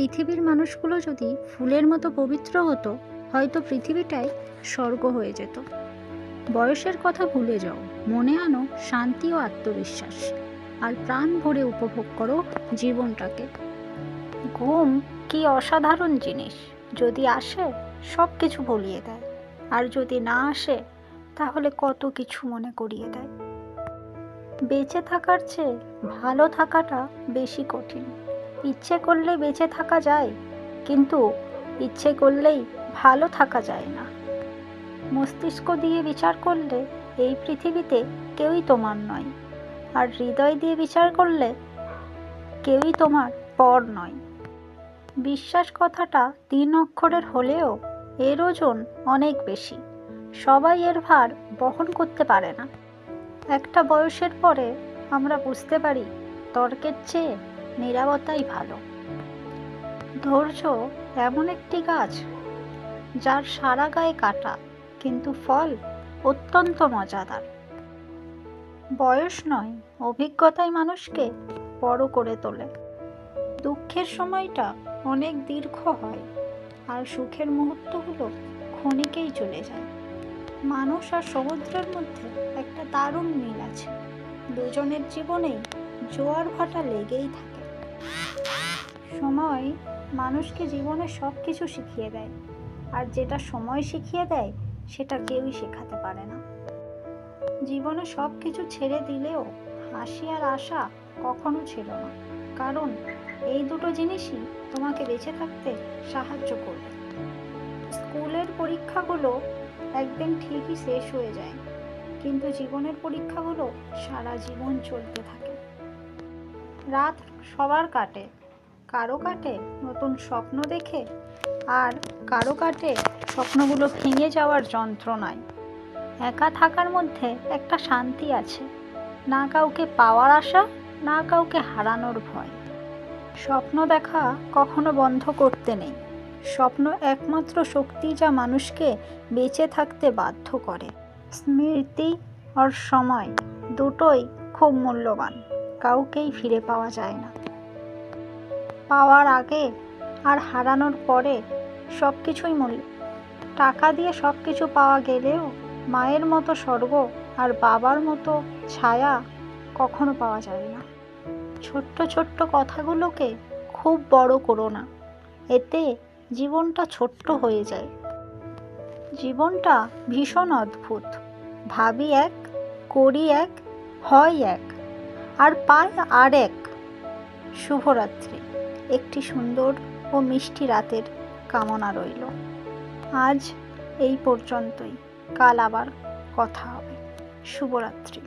পৃথিবীর মানুষগুলো যদি ফুলের মতো পবিত্র হতো, হয়তো পৃথিবীটাই স্বর্গ হয়ে যেত। বয়সের কথা ভুলে যাও, মনে আনো শান্তি ও আত্মবিশ্বাস, আর প্রাণ ভরে উপভোগ করো জীবনটাকে। ঘুম কি অসাধারণ জিনিস। যদি আসে সব কিছু ভুলিয়ে দেয়। আর যদি না আসে, তাহলে কত কিছু মনে করিয়ে দেয়। বেঁচে থাকার চেয়ে ভালো থাকাটা বেশি কঠিন। ইচ্ছে করলে বেঁচে থাকা যায়, কিন্তু ইচ্ছে করলেই ভালো থাকা যায় না। মস্তিষ্ক দিয়ে বিচার করলে এই পৃথিবীতে কেউই তোমার নয়, আর হৃদয় দিয়ে বিচার করলে কেউই তোমার পর নয়। বিশ্বাস কথাটা তিন অক্ষরের হলেও এর ওজন অনেক বেশি, সবাই এর ভার বহন করতে পারে না। একটা বয়সের পরে আমরা বুঝতে পারি, তর্কের চেয়ে নিরাপত্তাই ভালো। ধৈর্য এমন একটি গাছ যার সারা গায়ে কাটা, কিন্তু ফল অত্যন্ত মজাদার। বয়স নয়, অভিজ্ঞতাই মানুষকে বড় করে তোলে। দুঃখের সময়টা অনেক দীর্ঘ হয় আর সুখের মুহূর্তগুলো ক্ষণিকেই চলে যায়। মানুষ আর সমুদ্রের মধ্যে একটা দারুণ মিল আছে। দুজনের জীবনেই জোয়ার ভাটা লেগেই থাকে। সময় মানুষকে জীবনে সব কিছু শিখিয়ে দেয়। আর যেটা সময় শিখিয়ে দেয়, সেটা কেউই শেখাতে পারে না। জীবনে সব কিছু ছেড়ে দিলেও হাসি আর আশা কখনো ছিল না। কারণ এই দুটো জিনিসই তোমাকে বেঁচে থাকতে সাহায্য করবে। স্কুলের পরীক্ষাগুলো একদিন ঠিকই শেষ হয়ে যায়, কিন্তু জীবনের পরীক্ষাগুলো সারা জীবন চলতে থাকে। রাত সবার কাটে কারও কাটে নতুন স্বপ্ন দেখে আর কারও কাটে স্বপ্নগুলো ভেঙে যাওয়ার যন্ত্রণায়। একা থাকার মধ্যে একটা শান্তি আছে। না কাউকে পাওয়ার আশা, না কাউকে হারানোর ভয়। স্বপ্ন দেখা কখনো বন্ধ করতে নেই। স্বপ্ন একমাত্র শক্তি যা মানুষকে বেঁচে থাকতে বাধ্য করে। স্মৃতি আর সময় দুটোই খুব মূল্যবান। কাউকেই ফিরে পাওয়া যায় না। পাওয়ার আগে আর হারানোর পরে সব কিছুই মূল্য। টাকা দিয়ে সব কিছু পাওয়া গেলেও মায়ের মতো স্বর্গ আর বাবার মতো ছায়া কখনো পাওয়া যায় না। ছোট্ট ছোট্ট কথাগুলোকে খুব বড় করো না। এতে জীবনটা ছোট্ট হয়ে যায়। জীবনটা ভীষণ অদ্ভুত। ভাবি এক, করি এক, হয় এক, আর পাই আর এক। শুভরাত্রি। একটি সুন্দর ও মিষ্টি রাতের কামনা রইল। আজ এই পর্যন্তই। কাল আবার কথা হবে। শুভরাত্রি।